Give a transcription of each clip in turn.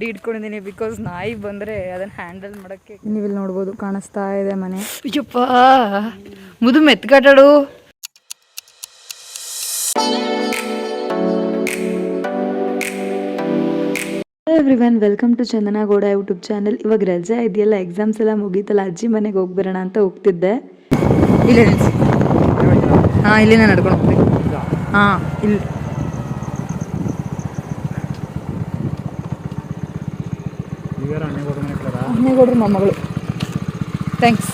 ಕಡ್ಡಿ ಇಟ್ಕೊಂಡಿದ್ದೀನಿ ಬಿಕಾಸ್ ನಾಯಿ ಬಂದರೆ ಅದನ್ನು ಹ್ಯಾಂಡಲ್ ಮಾಡೋಕ್ಕೆ ನೀವಿಲ್ಲಿ ನೋಡ್ಬೋದು ಕಾಣಿಸ್ತಾ ಇದೆ ಮನೆ. ಅಯ್ಯಪ್ಪ ಮುದು ಮೆತ್ಕಟಾಡು everyone welcome to Chandana Gowda YouTube channel ಇವಾಗ ರಜೆ ಇದೆಯಲ್ಲ ಎಕ್ಸಾಮ್ಸ್ ಎಲ್ಲ ಮುಗೀತಲ್ಲ ಅಜ್ಜಿ ಮನೆಗೆ ಹೋಗ್ಬರೋಣ ಅಂತ ಹೋಗ್ತಿದ್ದೆ. ಇಲ್ಲೇ ಹಾಂ ಇಲ್ಲಿಂದ ನಡ್ಕೊಂಡು ಹೋಗ್ತೀನಿ ಹಾಂ ಇಲ್ಲಿ. ಅನ್ನೇಗೌಡ್ರು ಮೊಮ್ಮಗಳು ಥ್ಯಾಂಕ್ಸ್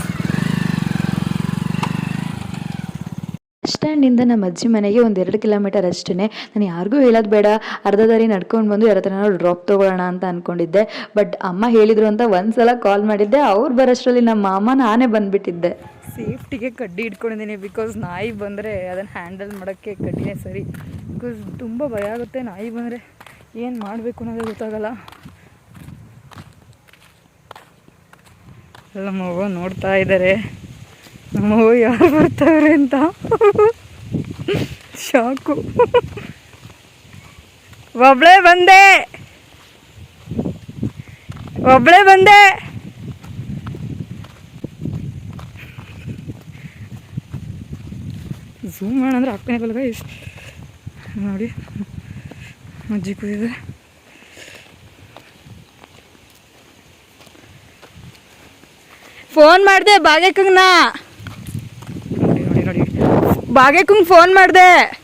ಸ್ಟ್ಯಾಂಡಿಂದ ನಮ್ಮ ಅಜ್ಜಿ ಮನೆಗೆ ಒಂದು ಎರಡು ಕಿಲೋಮೀಟರ್ ಅಷ್ಟೇ ನಾನು ಯಾರಿಗೂ ಹೇಳೋದು ಬೇಡ. ಅರ್ಧ ದಾರಿ ನಡ್ಕೊಂಡು ಬಂದು ಯಾರ ಹತ್ರನೋ ಡ್ರಾಪ್ ತೊಗೊಳ್ಳೋಣ ಅಂತ ಅಂದ್ಕೊಂಡಿದ್ದೆ ಬಟ್ ಅಮ್ಮ ಹೇಳಿದ್ರು ಅಂತ ಒಂದ್ಸಲ ಕಾಲ್ ಮಾಡಿದ್ದೆ. ಅವ್ರು ಬರೋಷ್ಟರಲ್ಲಿ ನಮ್ಮ ಮಾಮ ನಾನೇ ಬಂದ್ಬಿಟ್ಟಿದ್ದೆ. ಸೇಫ್ಟಿಗೆ ಕಡ್ಡಿ ಇಟ್ಕೊಂಡಿದ್ದೀನಿ ಬಿಕಾಸ್ ನಾಯಿ ಬಂದರೆ ಅದನ್ನು ಹ್ಯಾಂಡಲ್ ಮಾಡೋಕ್ಕೆ ಕಡ್ಡಿನೇ ಸರಿ. ಬಿಕಾಸ್ ತುಂಬ ಭಯ ಆಗುತ್ತೆ ನಾಯಿ ಬಂದರೆ. ಏನು ಮಾಡಬೇಕು ಅನ್ನೋದೇ ಗೊತ್ತಾಗಲ್ಲ. ಎಲ್ಲ ಮಗು ನೋಡ್ತಾ ಇದ್ದಾರೆ ನಮ್ಮವ್ವ ಯಾರು ಬರ್ತಾವ್ರೆ ಅಂತ. ಶಾಕು. ಒಬ್ಳೆ ಬಂದೆ. ಒಬ್ಳೆ ಬಂದೆ. ಝೂಮ್ ಮಾಡಂದ್ರೆ ಆಗ್ತಾನೆ ಬಲ್ಗ. ನೋಡಿ. ಮಜ್ಜಿ ಕೂದಿದೆ ಫೋನ್ ಮಾಡಿದೆ ಬಾಗೇಕಂಗ್ನ. ನಾ ಬಾಗೇಕಂಗ್ ಫೋನ್ ಮಾಡಿದೆ.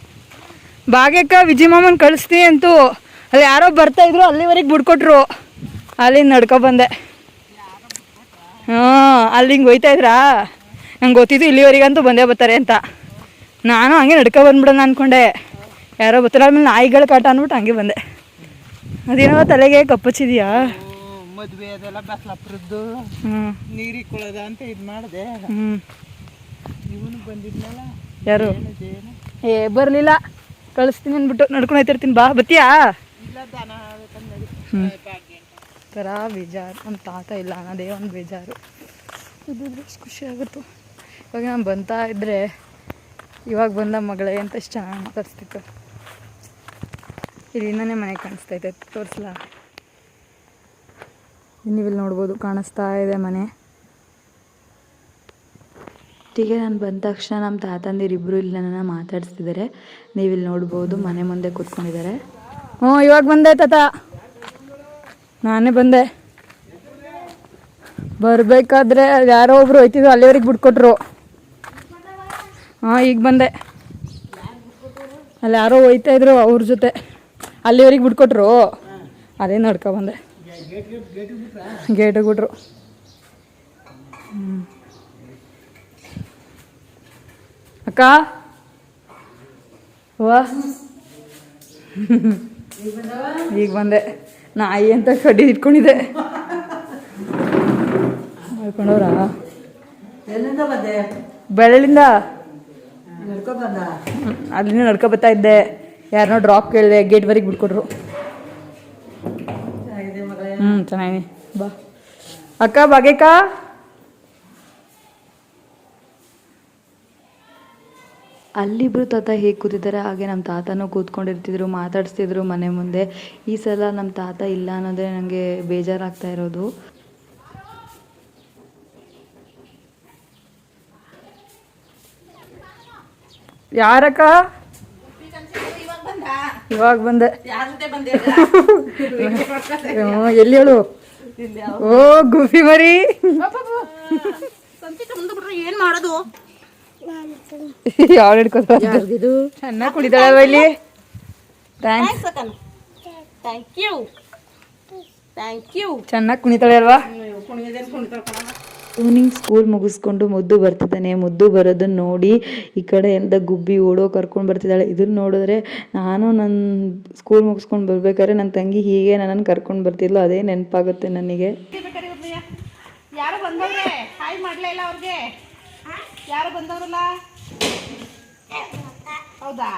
ಬಾಗೇಕ ವಿಜಯ ಮಾಮನ್ ಕಳಿಸ್ತೀನಿ ಅಂತೂ. ಅಲ್ಲಿ ಯಾರೋ ಬರ್ತಾ ಇದ್ರು, ಅಲ್ಲಿವರೆಗೆ ಬಿಡ್ಕೊಟ್ರು. ಅಲ್ಲಿಂದ ನಡ್ಕೊ ಬಂದೆ. ಹಾಂ ಅಲ್ಲಿ ಹಿಂಗೆ ಹೋಯ್ತಾ ಇದ್ರಾ? ನಂಗೆ ಗೊತ್ತಿದ್ದು ಇಲ್ಲಿವರೆಗಂತೂ ಬಂದೇ ಬರ್ತಾರೆ ಅಂತ. ನಾನು ಹಂಗೆ ನಡ್ಕೊ ಬಂದ್ಬಿಡೋಣ ಅನ್ಕೊಂಡೆ. ಯಾರೋ ಬರ್ತಾರೆ ಆಮೇಲೆ ನಾಯಿಗಳ ಕಾಟ ಅಂದ್ಬಿಟ್ಟು ಹಂಗೆ ಬಂದೆ. ಅದೇನೋ ತಲೆಗೆ ಕಪ್ಪಚ್ಚಿದ್ಯಾ ಮದ್ವೆ ಅದೆಲ್ಲ ಬಸ್ಲಾಪುರದ್ದು ನೀರಿ ನೀರಿಗೆ ಕುಳದ ಅಂತ ಇದು ಮಾಡಿದೆ. ಇವನು ಬಂದಿದ್ನಲ್ಲ? ಯಾರು? ಏ ಬರಲಿಲ್ಲ. ಕಳಿಸ್ತೀನಿ ಅಂದ್ಬಿಟ್ಟು ನಡ್ಕೊಂಡು ಹೋಯ್ತಿರ್ತೀನಿ. ಬಾ ಬತ್ತಿಯಾ ಥರ ಬೇಜಾರು. ನಮ್ಮ ತಾತ ಇಲ್ಲ ಅನ್ನೋದೇ ಒಂದು ಬೇಜಾರು. ಇದ್ದಿದ್ರೆ ಎಷ್ಟು ಖುಷಿ ಆಗುತ್ತೆ. ಇವಾಗ ನಾನು ಬಂತಾ ಇದ್ದರೆ ಇವಾಗ ಬಂದ ಮಗಳೇ ಅಂತ ಎಷ್ಟು ಚೆನ್ನಾಗಿ ಮಾತಾಡ್ಸ್ತಿತ್ತು. ಇಲ್ಲಿಂದನೇ ಮನೆ ಕಾಣಿಸ್ತೈತೆ ತೋರಿಸ್ಲಾ? ನೀವಿಲ್ಲಿ ನೋಡ್ಬೋದು ಕಾಣಿಸ್ತಾ ಇದೆ ಮನೆ. ಹೀಗೆ ನಾನು ಬಂದ ತಕ್ಷಣ ನಮ್ಮ ತಾತಂದಿರಿಬ್ಬರು ಇಲ್ಲಿ ನನ್ನ ಮಾತಾಡಿಸ್ತಿದ್ದಾರೆ ನೀವಿಲ್ಲಿ ನೋಡ್ಬೋದು ಮನೆ ಮುಂದೆ ಕೂತ್ಕೊಂಡಿದ್ದಾರೆ ಹ್ಞೂ ಇವಾಗ ಬಂದೆ ತಾತ. ನಾನೇ ಬಂದೆ. ಬರಬೇಕಾದ್ರೆ ಯಾರೋ ಒಬ್ರು ಹೋಯ್ತಿದ್ರು ಅಲ್ಲಿವರೆಗೆ ಬಿಟ್ಕೊಟ್ರು. ಹಾಂ ಈಗ ಬಂದೆ. ಅಲ್ಲಿ ಯಾರೋ ಹೋಯ್ತಾ ಇದ್ರು ಅವ್ರ ಜೊತೆ. ಅಲ್ಲಿವರೆಗೆ ಬಿಟ್ಕೊಟ್ರು. ಅದೇ ನಡ್ಕೊ ಬಂದೆ. ಗೇಟಿಗೆ ಬಿಟ್ರು. ಅಕ್ಕ? ವಾ. ಈಗ ಬಂದೆ. ನಾಯಿ ಅಂತ ಕಡ್ಡಿ ಇಟ್ಕೊಂಡಿದ್ದೆ. ಮಾಡ್ಕೊಂಡವ್ರ ಬೆಳಳಿಂದ ಅಲ್ಲಿಂದ ನಡ್ಕೊ ಬರ್ತಾ ಇದ್ದೆ. ಯಾರನ್ನೋ ಡ್ರಾಪ್ ಕೇಳಿದೆ ಗೇಟ್ವರೆಗೆ ಬಿಟ್ಕೊಟ್ರು. ಹ್ಞೂ ಚೆನ್ನಾಗಿ. ಬಾ. ಅಕ್ಕ ಅಲ್ಲಿ ಅಲ್ಲಿಬ್ರು ತಾತ ಹೇಗೆ ಕೂತಿದ್ದಾರೆ ಹಾಗೆ ನಮ್ಮ ತಾತನೂ ಕೂತ್ಕೊಂಡಿರ್ತಿದ್ರು ಮಾತಾಡಿಸ್ತಿದ್ರು ಮನೆ ಮುಂದೆ. ಈ ಸಲ ನಮ್ಮ ತಾತ ಇಲ್ಲ ಅನ್ನೋದೇ ನನಗೆ ಬೇಜಾರಾಗ್ತಾ ಇರೋದು. ಯಾರಕ್ಕ? ಇವಾಗ ಬಂದೆ. ಎಲ್ಲಿ ಹೇಳು? ಓ ಗುಫಿ ಮರಿ. ಏನ್ ಮಾಡೋದು? ಯಾರು ಚೆನ್ನಾಗಿ ಇಲ್ಲಿ? Thanks thank you thank you ಚೆನ್ನಾಗಿ ಕುಣಿತಾಳೆ ಅಲ್ವಾ? ಕುಣಿಯೋದೇನು ಕುಣಿತಾರ ಈವ್ನಿಂಗ್ ಸ್ಕೂಲ್ ಮುಗಿಸ್ಕೊಂಡು ಮುದ್ದು ಬರ್ತಿದ್ದಾನೆ. ಮುದ್ದು ಬರೋದನ್ನ ನೋಡಿ ಈ ಕಡೆ ಎಂದ ಗುಬ್ಬಿ ಓಡೋ ಕರ್ಕೊಂಡು ಬರ್ತಿದ್ದಾಳೆ. ಇದನ್ನ ನೋಡಿದ್ರೆ ನಾನು ನನ್ನ ಸ್ಕೂಲ್ ಮುಗಿಸ್ಕೊಂಡು ಬರ್ಬೇಕಾದ್ರೆ ನನ್ನ ತಂಗಿ ಹೀಗೆ ನನ್ನನ್ನು ಕರ್ಕೊಂಡು ಬರ್ತಿದ್ಲು. ಅದೇ ನೆನಪಾಗುತ್ತೆ ನನಗೆ. ಯಾರು ಬಂದವ್ರೆ? ಹಾಯ್ ಮಾಡ್ಲೇ ಇಲ್ಲ ಅವ್ರಿಗೆ. ಯಾರು ಬಂದವ್ರಲ್ಲ? ಹೌದಾ?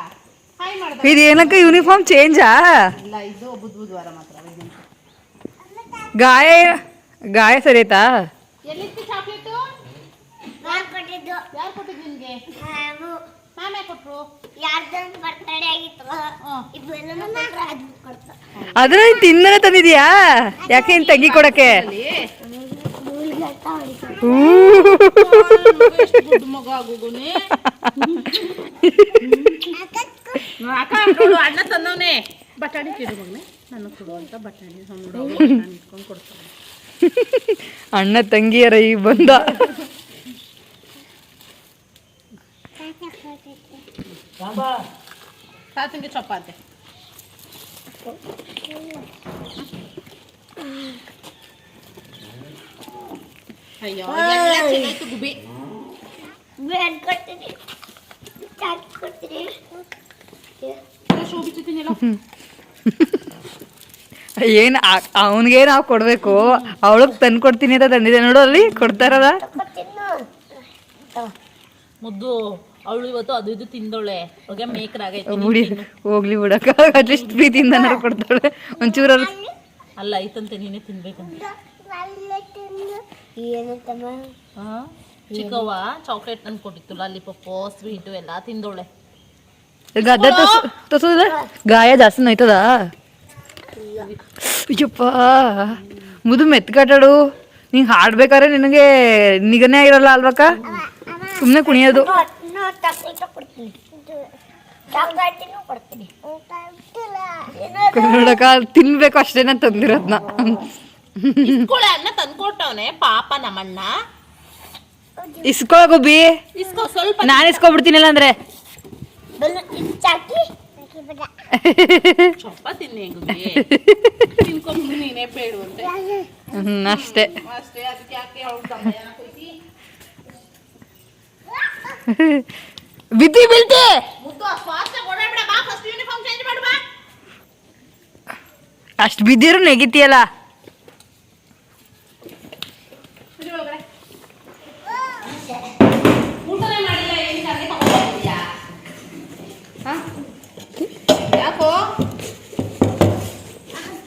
ಹಾಯ್ ಮಾಡ್ದ. ಇದು ಏನಕ್ಕ ಯೂನಿಫಾರ್ಮ್ ಚೇಂಜಾ ಇಲ್ಲ ಇದು ಬುಧ ಬುಧವಾರ ಮಾತ್ರ. ಇದನ್ನ. ಗಾಯ ಗಾಯ ಸರಿತಾ? ಎಲ್ಲಿತ್ತು ಚಾಕ್ಲೇಟು ಯಾರು ಕೊಟ್ಟಿದ್ದು ನಿನ್ಗೆ ಆಮೇಲೆ ಕೊಟ್ರು? ಯಾರ್ದೊಂದು ಬರ್ತಡೇ ಆಗಿತ್ತು ಇಬ್ಬರನ್ನು ಕೊಟ್ರೆ ಅದು ಕೊಡ್ತ. ಅದ್ರ ತಿನ್ನನೆ ತಂದಿದ್ಯಾ? ಯಾಕೆ ನಿನ್ ತಂಗಿ ಕೊಡಕ್ಕೆ? ಮೂಲ್ಗಟ್ಟ ಹೊಡಿತಾರೆ ಊ. ಎಷ್ಟು ಗುಡ್ ಮಗ ಆಗುಗುನೆ ಅಕ್ಕ ನೋಡು ಅಣ್ಣ ತಂದವನೆ ಬಟಾಣಿ ತಿರು ಮಗನೆ ನನಗೆ ಕೊಡು ಅಂತ ಬಟಾಣಿ ಅವ್ನು ನೋಡು, ಇಟ್ಕೊಂಡು ಕೊಡ್ತಾನೆ. ಅಣ್ಣ ತಂಗಿಯರ ಈ ಬಂದ. ತಾತಂಗೆ ಚಪಾತಿ. ಅಯ್ಯೋ ಗುಬಿ ಏನ್ ಅವನಿಗೆ ನಾವು ಕೊಡ್ಬೇಕು? ಅವಳಗ್ ತಂದು ಕೊಡ್ತೀನಿ ಅಂತ ತಂದಿದೆ ನೋಡು ಅಲ್ಲಿ? ಕೊಡ್ತಾರದ ಮುದ್ದು. ಅವಳು ಇವತ್ತು ಅದು ಇದು ತಿಂದೋಳೆ ಮೇಕರ್ ಮೇಕರಾಗೈತಿ ಬಿಡಿ. ಹೋಗ್ಲಿ ಬಿಡಕ್ಕ. ಅಟ್ಲೀಸ್ಟ್ ಪ್ರೀತಿಯಿಂದ ಕೊಡ್ತಾಳೆ. ಒಂಚೂರಲ್ಲಿ ಅಲ್ಲ ಐತಂತೆ ನೀನೇ ತಿನ್ಬೇಕಂತ. ಚಿಕ್ಕವ್ವ ಚಾಕ್ಲೇಟ್ ತಂದು ಕೊಟ್ಟಿತ್ತು ಲಾಲಿಪಪ್ಪು ಸ್ವೀಟು ಎಲ್ಲ ತಿಂದೋಳೆ ಗದ್ದೆ ತೋರ್ಸೋದಿಲ್ಲ ಗಾಯ ಜಾಸ್ತಿ ನೋಯ್ತದ? ಅಯ್ಯಪ್ಪ. ಮುದು ಮೆತ್ಕಟಾಡು ನೀ ಹಾಡ್ಬೇಕಾದ್ರೆ ನಿನಗೆ ನಿಗನೇ ಆಗಿರಲ್ಲ ಅಲ್ವಕ್ಕ? ಸುಮ್ಮನೆ ಕುಣಿಯೋದು. ಚಾಕ್ಲೇಟ್ ಕೊಡ್ತೀನಿ. ಚಾಕ್ಲೇಟಿನೂ ಕೊಡ್ತೀನಿ. ನೋಡಕ್ಕ ತಿನ್ಬೇಕು ಅಷ್ಟೇನ ತಂದಿರೋದ್ನ. ಇಸ್ಕೊಳೆ ಅಣ್ಣ ತಂದ್ಕೊಟ್ಟವನೆ ಪಾಪ ನಮ್ಮಣ್ಣ. ಇಸ್ಕೋ ಗೋಬಿ ಇಸ್ಕೋ ಸ್ವಲ್ಪ ನಾನು ಇಸ್ಕೊಬಿಡ್ತೀನಿಲ್ಲ ಅಂದ್ರೆ. ಚಾಕಿ. ಸ್ವಲ್ಪ ತಿನ್ನಿ ಗುಬ್ಬಿ. ತಿನ್ಕೊಂಡು ನೀನೇ ಬೇಡುವಂತೆ ಹ್ಮ್ ಅಷ್ಟೇ. ಅಷ್ಟೇ ಅದಕ್ಕೆ ಯಾಕೆ ಅವಳು ಸಮಯ ಕೊಯ್ಸಿ ಬಿದ್ದಿ ಬೀಳ್ತಿ ಮುದ್ದು ಫಾಸ್ಟ್ ಓಡಾಡ್ಬೇಡ ಬಾ ಫಸ್ಟ್ ಯೂನಿಫಾರ್ಮ್ ಚೇಂಜ್ ಮಾಡು ಬಾ. ಅಷ್ಟು ಬಿದ್ದಿರು ನೆಗಿತಿಯಲ್ಲ.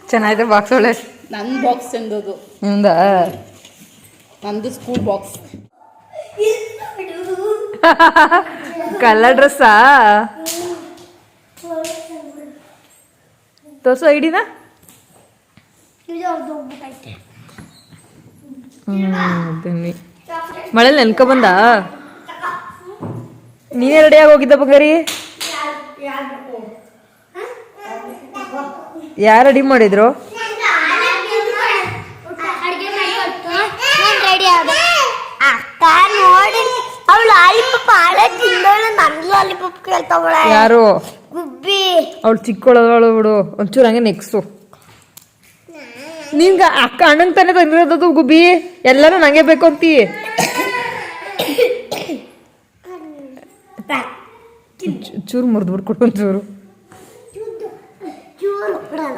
ಚೆನ್ನಾಗಿದೆ ಬಾಕ್ಸ್ ಒಳ್ಳೆ. ನನ್ನ ಬಾಕ್ಸ್ ಎಂದದು. ನಿಮ್ದ? ನಂದು ಸ್ಕೂಲ್ ಬಾಕ್ಸ್ ಕಲರ್ ಡ್ರೆಸ್ಸಾ? ತೋರ್ಸು ಐಡಿನ ಮಳೆ ನೆನ್ಕೊ ಬಂದ? ನೀನೇ ರೆಡಿಯಾಗಿ ಹೋಗಿದ್ದ ಬಂಗಾರಿ ಯಾರು ರೆಡಿ ಮಾಡಿದ್ರು ರೆಡಿ ಆದ ಅಕ್ಕ ನೋಡಿ ಅವಳು ಲಾಲಿಪಾಪ್ ಆಳ ತಿಂದವಳು ನನ್ ಲಾಲಿಪಾಪ್ ಕೇಳ್ತವಳೆ. ಯಾರು? ಗುಬ್ಬಿ. ಅವಳು ಚಿಕ್ಕವಳವಳು ಬಿಡು. ಒಂಚೂರು ಹಂಗೆ ನೆಕ್ಸು. ನಿಂಗ ಅಕ್ಕ ಅಣ್ಣಂಗೆ ತಾನೇ ತಂದಿರೋದದು ಗುಬ್ಬಿ? ಎಲ್ಲರೂ ನಂಗೆ ಬೇಕು ಅಂತಿ. ಚೂರು ಮುರಿದು ಬಿಡ್ಕೊಡು ಒಂಚೂರು. ಚೂರು ಬಿಡಲ್ಲ.